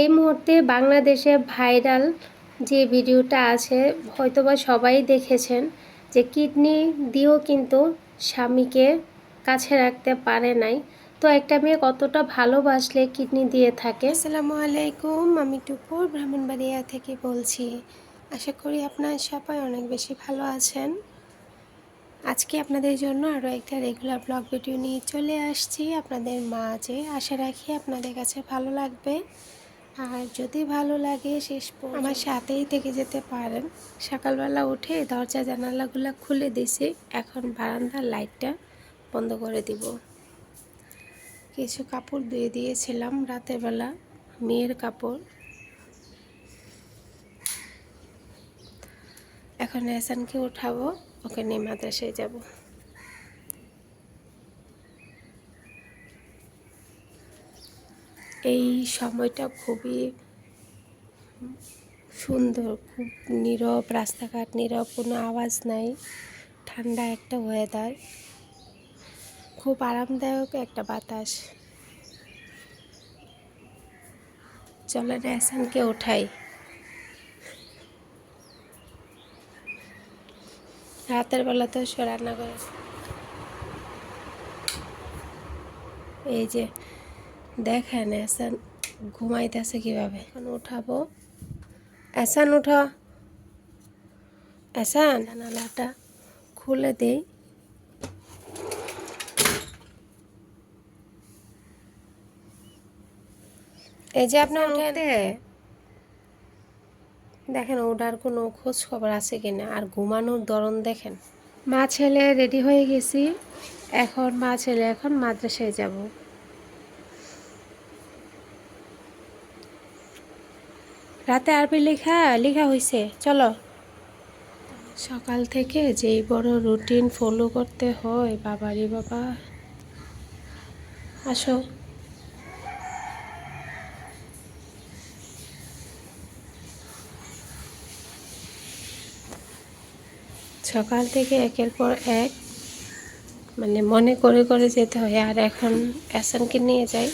এই মুহূর্তে বাংলাদেশে ভাইরাল যে ভিডিওটা আছে, হয়তোবা সবাই দেখেছেন যে কিডনি দিয়েও কিন্তু স্বামীকে কাছে রাখতে পারে নাই। তো একটা মেয়ে কতটা ভালোবাসলে কিডনি দিয়ে থাকে? আসসালামু আলাইকুম, আমি টুপুর, ব্রাহ্মণবাড়িয়া থেকে বলছি। আশা করি আপনার সবাই অনেক বেশি ভালো আছেন। আজকে আপনাদের জন্য আরও একটা রেগুলার ব্লগ ভিডিও নিয়ে চলে আসছি। আপনাদের মাঝে আশা রাখি আপনাদের কাছে ভালো লাগবে। আর যদি ভালো লাগে শেষ আমার সাথেই থেকে যেতে পারেন। সকালবেলা উঠে দরজা জানালাগুলো খুলে দিছি। এখন বারান্দার লাইটটা বন্ধ করে দিব। কিছু কাপড় ধুয়ে দিয়েছিলাম রাতের বেলা, মেয়ের কাপড়। এখন এসানকে উঠাবো, ওকে নিয়ে মাদ্রাসায় যাব। এই সময়টা খুবই সুন্দর, খুব নীরব, রাস্তাঘাট নীরব, কোনো আওয়াজ নাই, ঠান্ডা একটা ওয়েদার খুব আরামদায়ক একটা বাতাস। চলেন এসানকে ওঠাই রাতের বেলা তো রান্না করে। এই যে দেখেন এসান ঘুমাইতেছে কীভাবে? এখন উঠাবো। এসান উঠা। এসান জানালাটা খুলে দেই। এই যে আপনার উঠে দেখেন ওটার কোনো খোঁজ খবর আছে কিনা? আর ঘুমানোর ধরন দেখেন। মা ছেলে রেডি হয়ে গেছি। এখন মা ছেলে এখন মাদ্রাসায় যাব। রাতে আরবি লেখা লেখা হয়েছে চলো। সকাল থেকে যেই বড় রুটিন ফলো করতে হয় বাবারি বাবা। আসো। সকাল থেকে একের পর এক মানে মনে করে করে যেতে হয়, আর এখন অ্যাসানকে নিয়ে যাই।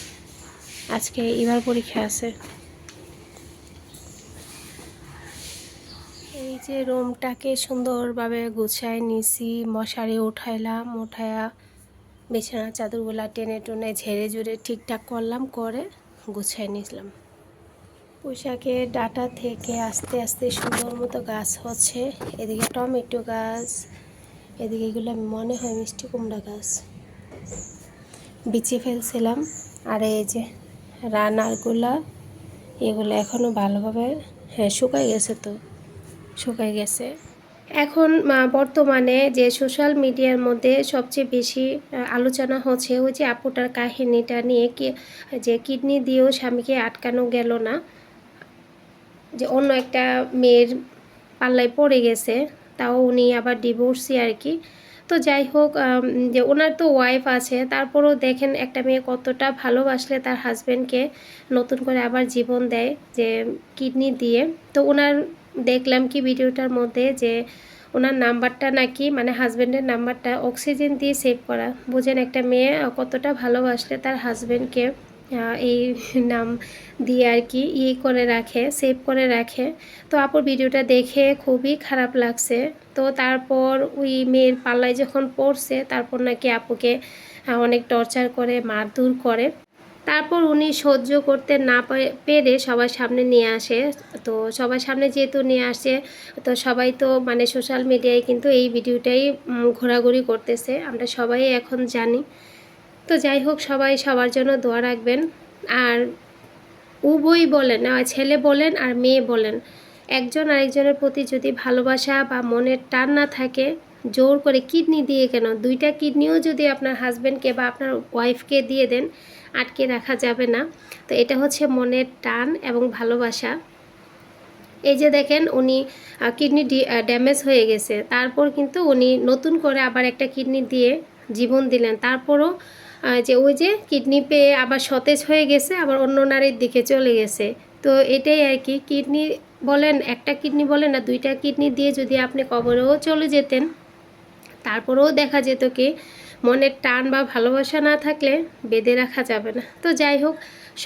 আজকে এবার পরীক্ষা আছে এই যে রুমটাকে সুন্দরভাবে গুছায় নিছি, মশারি উঠাইলাম, উঠায়া বিছানা চাদরগুলা টেনে টুনে ঝেড়ে ঝুড়ে ঠিকঠাক করলাম, করে গুছাই নিলাম পোশাকের ডাটা থেকে আস্তে আস্তে সুন্দর মতো গাছ হচ্ছে। এদিকে টমেটো গাছ, এদিকে এগুলো মনে হয় মিষ্টি কুমড়া গাছ। বিছিয়ে ফেলছিলাম। আর এই যে রানারগুলা, এগুলো এখনও ভালোভাবে হ্যাঁ শুকাই গেছে তো। শুকাই গেছে। এখন বর্তমানে যে সোশ্যাল মিডিয়ার মধ্যে সবচেয়ে বেশি আলোচনা হচ্ছে ওই যে আপুটার কাহিনীটা নিয়ে কি, যে কিডনি দিয়েও স্বামীকে আটকানো গেল না। যে অন্য একটা মেয়ের পাল্লায় পড়ে গেছে, তাও উনি আবার ডিভোর্সি আর কি। তো যাই হোক যে ওনার তো ওয়াইফ আছে, তারপরেও দেখেন একটা মেয়ে কতটা ভালোবাসলে তার হাজব্যান্ডকে নতুন করে আবার জীবন দেয় যে কিডনি দিয়ে। তো ওনার দেখলাম কি ভিডিওটার মধ্যে যে ওনার নাম্বারটা নাকি মানে হাজব্যান্ডের নাম্বারটা অক্সিজেন দিয়ে সেভ করা। বুঝেন, একটা মেয়ে কতটা ভালোবাসলে তার হাজব্যান্ডকে এই নাম দিয়ে আর কি ইয়ে করে রাখে সেভ করে রাখে। তো আপুর ভিডিওটা দেখে খুবই খারাপ লাগছে। তো তারপর ওই মেয়ের পাল্লায় যখন পড়ছে, তারপর নাকি আপুকে অনেক টর্চার করে, মারধর করে। তারপর উনি সহ্য করতে না পেরে সবার সামনে নিয়ে আসে। তো সবার সামনে যেহেতু নিয়ে আসে, তো সবাই তো মানে সোশ্যাল মিডিয়ায় কিন্তু এই ভিডিওটাই ঘোরাঘুরি করতেছে। আমরা সবাই এখন জানি। তো যাই হোক, সবাই সবার জন্য দোয়া রাখবেন। আর উভয়ই বলেন ছেলে বলেন আর মেয়ে বলেন, একজন আরেকজনের প্রতি যদি ভালোবাসা বা মনের টান না থাকে, জোর করে কিডনি দিয়ে কেন? দুইটা কিডনিও যদি আপনার হাজব্যান্ডকে বা আপনার ওয়াইফকে দিয়ে দেন আটকে রাখা যাবে না। তো এটা হচ্ছে মনের টান এবং ভালোবাসা। এই যে দেখেন উনি কিডনি ড্যামেজ হয়ে গেছে। তারপর কিন্তু উনি নতুন করে আবার একটা কিডনি দিয়ে জীবন দিলেন। তারপরও যে ওই যে কিডনি পেয়ে আবার সতেজ হয়ে গেছে, আবার অন্য নারীর দিকে চলে গেছে। তো এটাই আর কি, কিডনি বলেন, একটা কিডনি বলেন না দুইটা কিডনি দিয়ে যদি আপনি কবরেও চলে যেতেন, তারপরেও দেখা যেত কি মনের টান বা ভালোবাসা না থাকলে বেঁধে রাখা যাবে না। তো যাই হোক,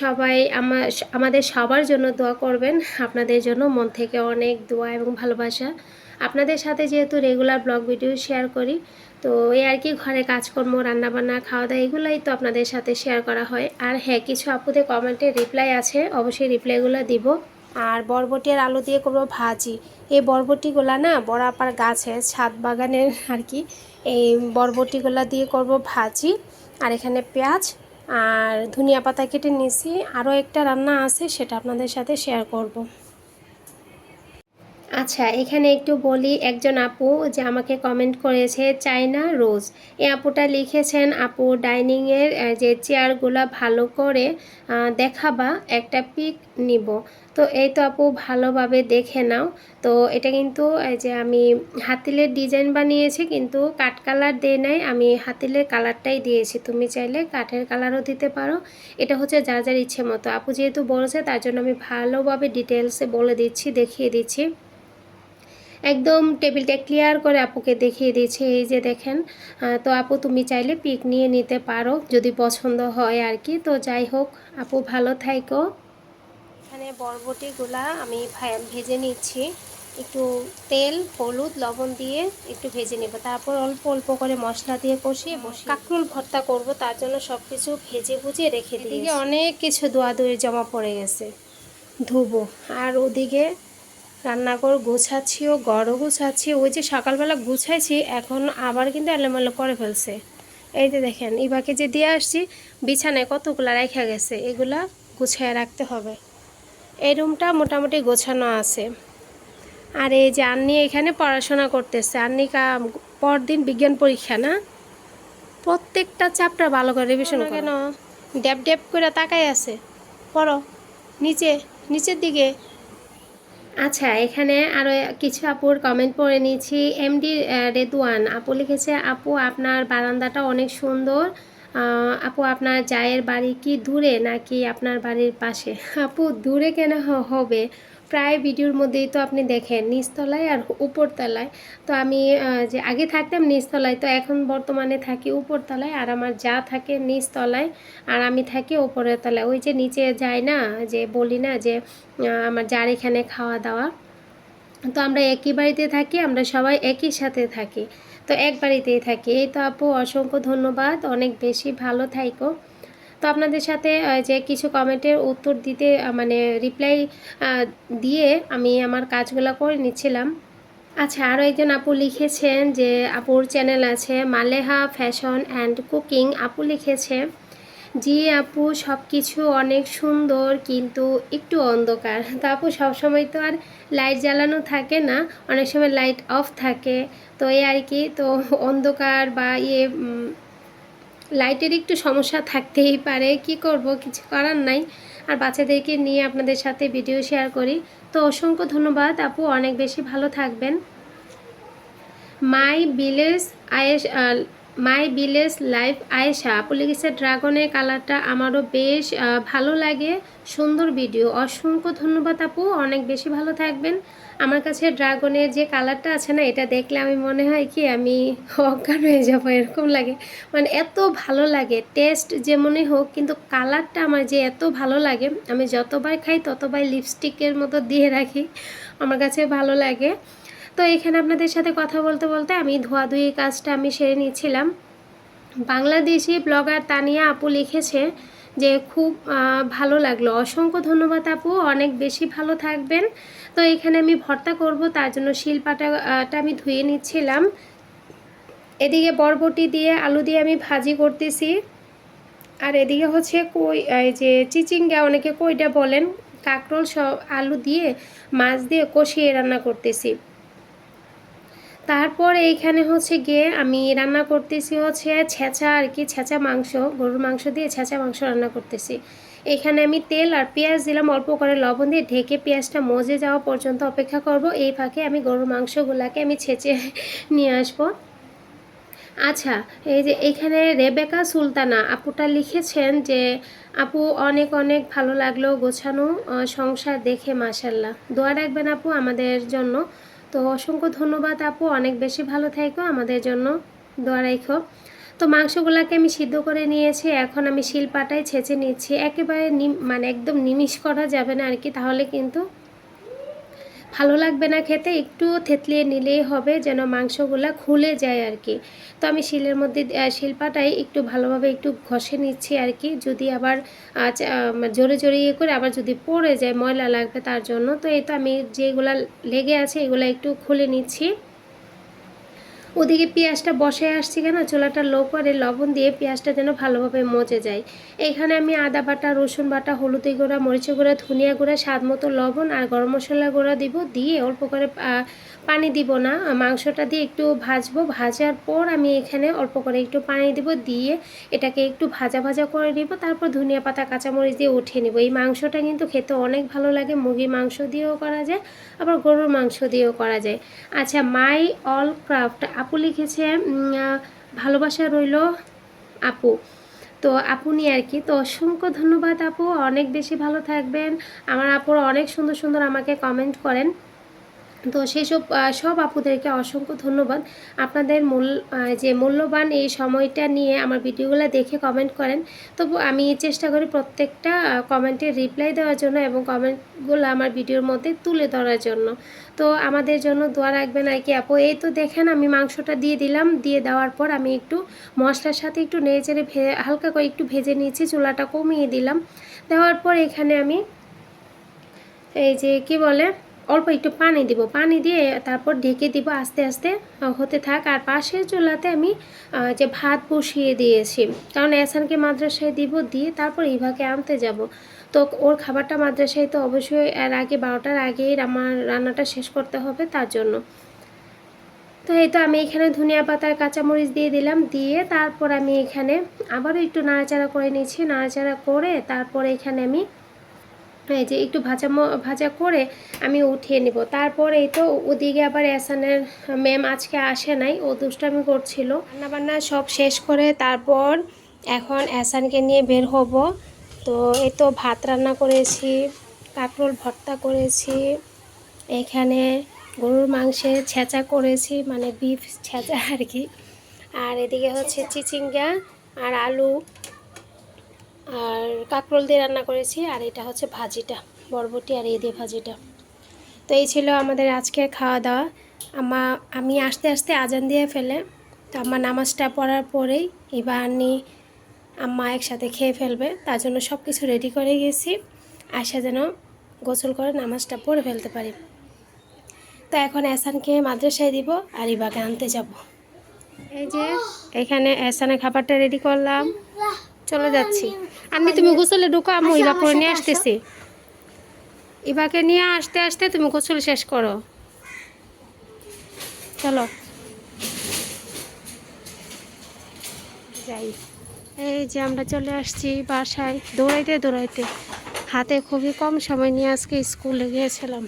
সবাই আমার আমাদের সবার জন্য দোয়া করবেন। আপনাদের জন্য মন থেকে অনেক দোয়া এবং ভালোবাসা। আপনাদের সাথে যেহেতু রেগুলার ব্লগ ভিডিও শেয়ার করি, তো এই আর কি ঘরে কাজকর্ম, রান্নাবান্না খাওয়া দাওয়া এগুলোই তো আপনাদের সাথে শেয়ার করা হয়। আর হ্যাঁ কিছু আপুদের কমেন্টে রিপ্লাই আছে, অবশ্যই রিপ্লাইগুলো দিব। আর বরবটি আর আলু দিয়ে করব ভাজি। এই বরবটিগুলা না বড় আপার গাছে, ছাদ বাগানের আর কি, এই বরবটিগুলা দিয়ে করব ভাজি। আর এখানে পেঁয়াজ আর ধনিয়া পাতা কেটে নিয়েছি আরও একটা রান্না আছে, সেটা আপনাদের সাথে শেয়ার করব। আচ্ছা এখানে একটু বলি, একজন আপু যে আমাকে কমেন্ট করেছে চাইনা রোজ। এই আপুটা লিখেছেন, আপু, ডাইনিংয়ের যে চেয়ারগুলো ভালো করে দেখাবা, একটা পিক নিব। তো এই তো আপু ভালোভাবে দেখে নাও। তো এটা কিন্তু এই যে আমি হাতিলের ডিজাইন বানিয়েছি, কিন্তু কাঠ কালার দিয়ে নাই, আমি হাতিলের কালারটাই দিয়েছি। তুমি চাইলে কাঠের কালারও দিতে পারো। এটা হচ্ছে যার যার ইচ্ছে মতো। আপু যেহেতু বলেছে, তার জন্য আমি ভালোভাবে ডিটেলসে বলে দিচ্ছি, দেখিয়ে দিচ্ছি। একদম টেবিলটা ক্লিয়ার করে আপুকে দেখিয়ে দিয়েছি এই যে দেখেন। তো আপু তুমি চাইলে পিক নিয়ে নিতে পারো, যদি পছন্দ হয় আর কি। তো যাই হোক, আপু ভালো থাইকো। এখানে বরবটিগুলা আমি ভেজে নিচ্ছি। একটু তেল হলুদ লবণ দিয়ে একটু ভেজে নেব। তারপর অল্প অল্প করে মশলা দিয়ে কষিয়ে বসে কাঁকরুল ভর্তা করব। তার জন্য সব কিছু ভেজে ভুজে রেখে দিই এদিকে অনেক কিছু দোয়া দই জমা পড়ে গেছে। ধুবো। আর ওদিকে রান্নাঘর গোছাচ্ছিও গড়ও গুছাচ্ছি। ওই যে সকালবেলা গুছাইছি এখন আবার কিন্তু এলোমেলো করে ফেলছে। এই যে দেখেন ইবাকে যে দিয়ে আসছি বিছানায় কতগুলা রাখা গেছে এগুলা গুছিয়ে রাখতে হবে। এই রুমটা মোটামুটি গোছানো আছে। আর এই যে আন্নি এখানে পড়াশোনা করতেছে। আন্নিকা পরদিন বিজ্ঞান পরীক্ষা না? প্রত্যেকটা চ্যাপ্টার ভালো করে রিভিশন কেন? ড্যাব ড্যাব করে তাকাই আছে। পড়ো। নিচে নিচের দিকে। আচ্ছা এখানে আরও কিছু আপুর কমেন্ট পড়ে নিয়েছি। এমডি রেদওয়ান আপু লিখেছে আপু আপনার বারান্দাটা অনেক সুন্দর। আপু, আপনার জায়ের বাড়ি কি দূরে নাকি আপনার বাড়ির পাশে? আপু, দূরে কেন হবে? প্রায় ভিডিওর মধ্যেই তো আপনি দেখেন, নিচতলায় আর উপরতলায়। তো আমি যে আগে থাকতাম নিচতলায়, তো এখন বর্তমানে থাকি উপরতলায়, আর আমার যা থাকে নিচতলায়, আর আমি থাকি উপরের তলায়। ওই যে নিচে যাই না, যে বলি না যে আমার যার এখানে খাওয়া দাওয়া। তো আমরা একই বাড়িতে থাকি, আমরা সবাই একই সাথে থাকি। তো এক বাড়িতেই থাকি। এই তো আপু, অসংখ্য ধন্যবাদ। অনেক বেশি ভালো থাইকো। তো আপনাদের সাথে যে কিছু কমেন্টের উত্তর দিতে মানে রিপ্লাই দিয়ে আমি আমার কাজগুলো করে নিচ্ছিলাম। আচ্ছা আরও একজন আপু লিখেছেন যে, আপুর চ্যানেল আছে মালেহা ফ্যাশন অ্যান্ড কুকিং আপু লিখেছে জি আপু সব কিছু অনেক সুন্দর কিন্তু একটু অন্ধকার। তো আপু, সবসময় তো আর লাইট জ্বালানো থাকে না, অনেক সময় লাইট অফ থাকে। তো এই আর কি, তো অন্ধকার বা ইয়ে লাইটের একটু সমস্যা থাকতেই পারে। কি করব, কিছু করার নাই। আর বাচ্চাদেরকে নিয়ে আপনাদের সাথে ভিডিও শেয়ার করি। তো অসংখ্য ধন্যবাদ আপু, অনেক বেশি ভালো থাকবেন। My village Ayes my village life Ayesha. আপু লিখেছে ড্রাগনের কালারটা আমারও বেশ ভালো লাগে। সুন্দর ভিডিও অসংখ্য ধন্যবাদ আপু। অনেক বেশি ভালো থাকবেন। আমার কাছে ড্রাগনের যে কালারটা আছে না, এটা দেখলে আমি মনে হয় কি, আমি অজ্ঞান হয়ে যাব, এরকম লাগে। মানে এত ভালো লাগে টেস্ট যেমনই হোক, কিন্তু কালারটা আমার যে এত ভালো লাগে, আমি যতবার খাই ততবার লিপস্টিকের মতো দিয়ে রাখি। আমার কাছে ভালো লাগে। তো এখানে আপনাদের সাথে কথা বলতে বলতে আমি ধোয়াধুয়ি কাজটা আমি সেরে নিচ্ছিলাম বাংলাদেশি ব্লগার তানিয়া আপু লিখেছে যে, খুব ভালো লাগল। অসংখ্য ধন্যবাদ আপু, অনেক বেশি ভালো থাকবেন। তো এখানে আমি ভর্তা করব, তার জন্য শিলপাটা আমি ধুয়ে নিচ্ছিলাম। এদিকে বরবটি দিয়ে আলু দিয়ে আমি ভাজি করতেছি। আর এদিকে হচ্ছে কই, এই যে চিচিঙ্গা, অনেকে কইটা বলেন, কাঁকরোল সব আলু দিয়ে, মাছ দিয়ে কষিয়ে রান্না করতেছি। তারপর এইখানে হচ্ছে গিয়ে আমি রান্না করতেছি হচ্ছে ছেঁচা আর কি, ছেঁচা মাংস, গরুর মাংস দিয়ে ছেঁচা মাংস রান্না করতেছি। এখানে আমি তেল আর পেঁয়াজ দিলাম, অল্প করে লবণ দিয়ে ঢেকে পেঁয়াজটা মজে যাওয়া পর্যন্ত অপেক্ষা করব। এই ফাঁকে আমি গরুর মাংসগুলাকে আমি ছেঁচে নিয়ে আসব। আচ্ছা এই যে এখানে রেবেকা সুলতানা আপুটা লিখেছেন যে, আপু, অনেক অনেক ভালো লাগল গোছানো সংসার দেখে মাসাল্লাহ দোয়া রাখবেন আপু আমাদের জন্য। তো অসংখ্য ধন্যবাদ আপু, অনেক বেশি ভালো থাকো আমাদের জন্য, দোয়া রাখো। তো মাংসগুলোকে আমি সিদ্ধ করে নিয়েছি, এখন আমি শিলপাটায় ছেঁচে নিচ্ছি। একেবারে মানে একদম নিমিষ করা যাবে না আর কি, তাহলে কিন্তু ভালো লাগবে না খেতে, একটু থেতলিয়ে নিলেই হবে যেন মাংসগুলো খুলে যায় আর কি তো আমি শিলের মধ্যে শিল্পাটাই একটু ভালোভাবে একটু ঘষে নিচ্ছি আর কি যদি আবার জোরে জোরে ইয়ে করে আবার যদি পড়ে যায়, ময়লা লাগবে তার জন্য। তো এই তো আমি যেগুলা লেগে আছে এগুলো একটু খুলে নিচ্ছি। ওদিকে পেঁয়াজটা বসে আসছি কেন? চুলাটা লো করে লবণ দিয়ে পেঁয়াজটা যেন ভালোভাবে মজে যায়। এখানে আমি আদা বাটা, রসুন বাটা, হলুদ গুঁড়া মরিচ গুঁড়া, ধনিয়া গুঁড়া, স্বাদ মতো লবণ আর গরম মশলা গুঁড়া দিব। দিয়ে অল্প করে পানি দিব না। মাংসটা দিয়ে একটু ভাজবো। ভাজার পর আমি এখানে অল্প করে একটু পানি দিব দিয়ে এটাকে একটু ভাজা ভাজা করে নিব। তারপর ধনিয়া পাতা, কাঁচামরিচ দিয়ে উঠিয়ে নিব। এই মাংসটা কিন্তু খেতে অনেক ভালো লাগে। মুরগির মাংস দিয়েও করা যায়, আবার গরুর মাংস দিয়েও করা যায়। আচ্ছা মাই অল ক্রাফট। আপু লিখেছে ভালোবাসা রইল আপু। তো আপু নিয়ে আর কি। তো অসংখ্য ধন্যবাদ আপু। অনেক বেশি ভালো থাকবেন। আমার আপুর অনেক সুন্দর সুন্দর আমাকে কমেন্ট করেন। তো সেসব সব আপুদেরকে অসংখ্য ধন্যবাদ। আপনাদের মূল যে মূল্যবান এই সময়টা নিয়ে আমার ভিডিওগুলো দেখে কমেন্ট করেন, তবু আমি চেষ্টা করি প্রত্যেকটা কমেন্টের রিপ্লাই দেওয়ার জন্য এবং কমেন্টগুলো আমার ভিডিওর মধ্যে তুলে ধরার জন্য। তো আমাদের জন্য দোয়া রাখবেন আর কি আপু। এই তো দেখেন আমি মাংসটা দিয়ে দিলাম, দিয়ে দেওয়ার পর আমি একটু মশলার সাথে একটু নেড়ে চেড়ে হালকা করে একটু ভেজে নিয়েছি, চুলাটা কমিয়ে দিলাম। দেওয়ার পর এখানে আমি এই যে কি বলে অল্প একটু পানি দিব। পানি দিয়ে তারপর ঢেকে দিব আস্তে আস্তে হতে থাক। আর পাশের চুলাতে আমি যে ভাত বসিয়ে দিয়েছি, কারণ এসানকে মাদ্রাসায় দিব, দিয়ে তারপর ইভাকে আনতে যাব। তো ওর খাবারটা মাদ্রাসায় তো অবশ্যই এর আগে, বারোটার আগেই আমার রান্নাটা শেষ করতে হবে তার জন্য। তো এই তো আমি এখানে ধনিয়া পাতার কাঁচামরিচ দিয়ে দিলাম, দিয়ে তারপর আমি এখানে আবারও একটু নাড়াচাড়া করে নিয়েছি। নাড়াচাড়া করে তারপরে এখানে আমি এই যে একটু ভাজা ম- ভাজা করে আমি উঠিয়ে নিব। তারপরে এই তো ওদিকে আবার এসানের ম্যাম আজকে আসে নাই ও দুষ্টামি করছিল। রান্নাবান্না সব শেষ করে তারপর এখন এসানকে নিয়ে বের হব। তো এই তো ভাত রান্না করেছি কাঁকরোল ভর্তা করেছি এখানে গরুর মাংসের ছেঁচা করেছি মানে বিফ ছেঁচা আর কি। আর এদিকে হচ্ছে চিচিঙ্গা আর আলু। আর কাঁকরোল দিয়ে রান্না করেছি, আর এটা হচ্ছে ভাজিটা, বরবটি আর এই দিয়ে ভাজিটা। তো এই ছিল আমাদের আজকের খাওয়া দাওয়া। আমা, আমি আস্তে আস্তে আজান দিয়ে ফেলে, তো আমার নামাজটা পড়ার পরেই এবার আনি আম্মা একসাথে খেয়ে ফেলবে, তার জন্য সব কিছু রেডি করে গেছি। আসা যেন গোসল করে নামাজটা পড়ে ফেলতে পারি। তো এখন এসানকে মাদ্রাসায় দিব, আর ইবাকে আনতে যাব। এই যে, এখানে এসানের খাবারটা রেডি করলাম। চলে যাচ্ছি। আমি তুমি গোসলে ঢুকো আমি ইবা করে নিয়ে আসতেছি। ইবাকে নিয়ে আসতে আসতে তুমি গোসল শেষ করো। চলো। যাই। এই যে আমরা চলে আসছি বাসায় দৌড়াইতে দৌড়াইতে। হাতে খুবই কম সময় নিয়ে আজকে স্কুলে গিয়েছিলাম।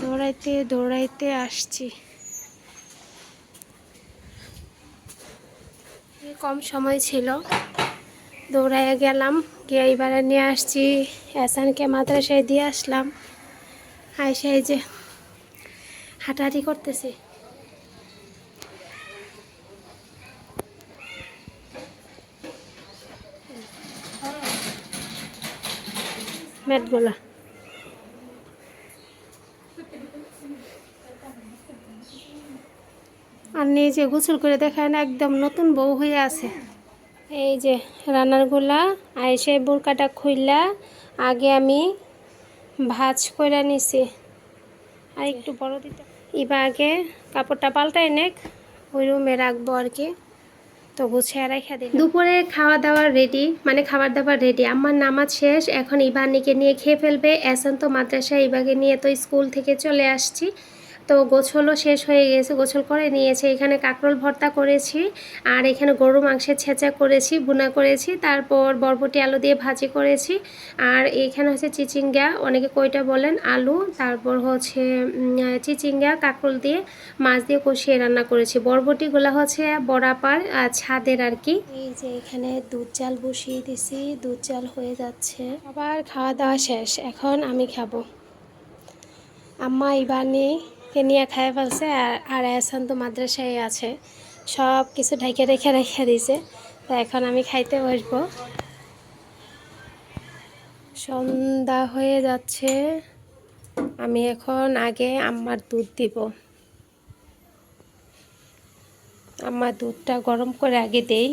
দৌড়াইতে দৌড়াইতে আসছি। কম সময় ছিল। দৌড়াইয়া গেলাম, গিয়ে এবারে নিয়ে আসছি। এসানকে মাদ্রাসায় দিয়ে আসলাম। আইসা এই যে হাঁটাহাঁটি করতেছি। ম্যাটগুলা। আর নিজে গোসল করে দেখায় না একদম নতুন বউ হয়ে আছে। এই যে রান্নারগুলা আইসে বোরকাটা খুললা আগে আমি ভাজ করে নিছি। আর একটু বড় দিতে এবার আগে কাপড়টা পাল্টাই নেক, ওই রুমে রাখব আর কি। তো গুছিয়ে রেখে দিই দুপুরে খাওয়া দাওয়া রেডি মানে খাবার দাবার রেডি আমার নামাজ শেষ, এখন ইবানিকে নিয়ে খেয়ে ফেলবে। এসন তো মাদ্রাসায় ইবাকে নিয়ে তো স্কুল থেকে চলে আসছি। তো গোছলও শেষ হয়ে গেছে, গোছল করে নিয়েছে। এখানে কাঁকরোল ভর্তা করেছি, আর এখানে গরু মাংসের ছেঁচা করেছি বুনা করেছি, তারপর বরবটি আলু দিয়ে ভাজি করেছি, আর এখানে হচ্ছে চিচিঙ্গা, অনেকে কইটা বলেন আলু, তারপর হচ্ছে চিচিঙ্গা, কাঁকরোল দিয়ে মাছ দিয়ে কষিয়ে রান্না করেছি। বরবটিগুলো হচ্ছে বড়াপার ছাদের আর কি। এই যে এখানে দুধ চাল বসিয়ে দিছি, দুধ চাল হয়ে যাচ্ছে। আবার খাওয়া দাওয়া শেষ, এখন আমি খাব। আম্মা ইবানি কে নিয়ে খাই ফেলছে, আর আর এহসান তো মাদ্রাসায় আছে, সব কিছু ঢেকে রেখে রেখে দিছে তো এখন আমি খাইতে বসবো। সন্ধ্যা হয়ে যাচ্ছে, আমি এখন আগে আম্মার দুধ দিব। আম্মার দুধটা গরম করে আগে দেই।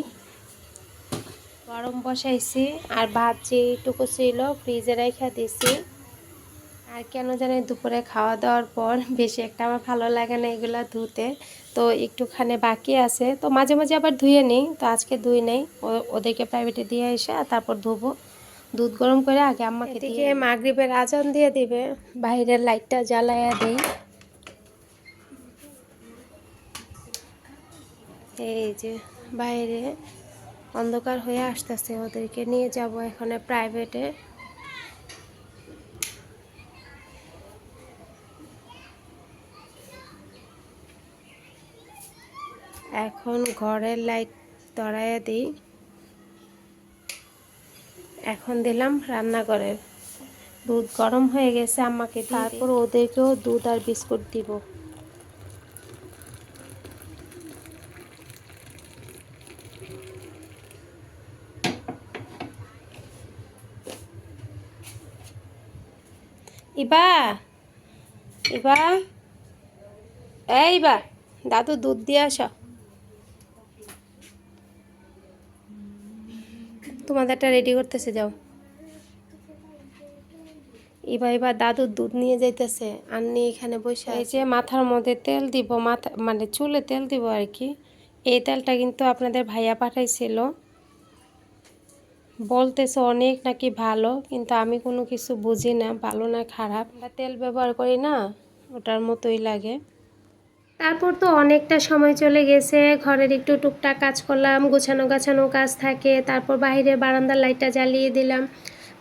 গরম বসাইছি, আর ভাত যেটুকু ছিল ফ্রিজে রেখে দিছি। আর কেন জানি দুপুরে খাওয়া দাওয়ার পর বেশি একটা আমার ভালো লাগে না এগুলো ধুতে। তো একটুখানি বাকি আছে। তো মাঝে মাঝে আবার ধুয়ে নিই। তো আজকে ধুই নেই। ও- ওদেরকে প্রাইভেটে দিয়ে এসে আর তারপর ধুবো। দুধ গরম করে আগে আম্মাকে দিকে মাগরিবের আজান দিয়ে দিবে। বাইরের লাইটটা জ্বালাইয়া দেই। এই যে বাইরে অন্ধকার হয়ে আসতেছে। ওদেরকে নিয়ে যাব এখানে প্রাইভেটে এখন ঘরের লাইট ধরাইয়া দিই। এখন দিলাম রান্নাঘরের। দুধ গরম হয়ে গেছে আমাকে তারপর ওদেরকেও দুধ আর বিস্কুট দিব। ইবা ইবা এই ইবা দাদু দুধ দিয়ে আসো। তোমাদেরটা রেডি করতেছে যাও। এবার এবার দাদুর দুধ নিয়ে যাইতেছে। আর নিয়ে এখানে বসে এই যে মাথার মধ্যে তেল দিব মাথা মানে চুলে তেল দিব আর কি। এই তেলটা কিন্তু আপনাদের ভাইয়া পাঠাইছিল। বলতেছে অনেক নাকি ভালো কিন্তু আমি কোনো কিছু বুঝি না ভালো না খারাপ। তেল ব্যবহার করি না ওটার মতোই লাগে। তারপর তো অনেকটা সময় চলে গেছে, ঘরের একটু টুকটাক কাজ করলাম, গোছানো গাছানো কাজ থাকে, তারপর বাইরে বারান্দার লাইটটা জ্বালিয়ে দিলাম,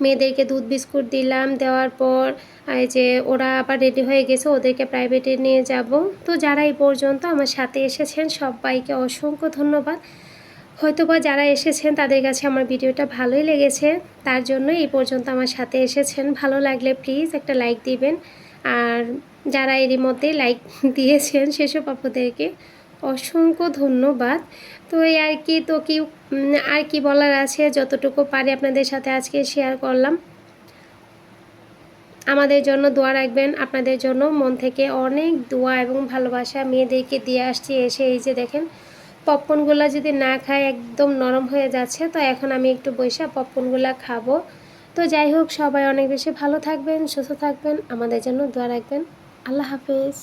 মেয়েদেরকে দুধ বিস্কুট দিলাম, দেওয়ার পর এই যে ওরা আবার রেডি হয়ে গেছে, ওদেরকে প্রাইভেটে নিয়ে যাব। তো যারা এই পর্যন্ত আমার সাথে এসেছেন, সবাইকে অসংখ্য ধন্যবাদ। হয়তোবা যারা এসেছেন, তাদের কাছে আমার ভিডিওটা ভালোই লেগেছে, তার জন্য এই পর্যন্ত আমার সাথে এসেছেন। ভালো লাগলে প্লিজ একটা লাইক দিবেন। আর যারা এরই মধ্যে লাইক দিয়েছেন সেসব আপুদেরকে অসংখ্য ধন্যবাদ। তো এই আর কি, তো কি আর কি বলার আছে? যতটুকু পারি আপনাদের সাথে আজকে শেয়ার করলাম। আমাদের জন্য দোয়া রাখবেন। আপনাদের জন্য মন থেকে অনেক দোয়া এবং ভালোবাসা মেয়েদেরকে দিয়ে আসছি এসে এই যে দেখেন পপকর্নগুলো যদি না খায় একদম নরম হয়ে যাচ্ছে, তো এখন আমি একটু বৈশা পপকর্নগুলো খাব। তো যাই হোক, সবাই অনেক বেশি ভালো থাকবেন, সুস্থ থাকবেন। আমাদের জন্য দোয়া রাখবেন। আল্লাহ হাফেজ।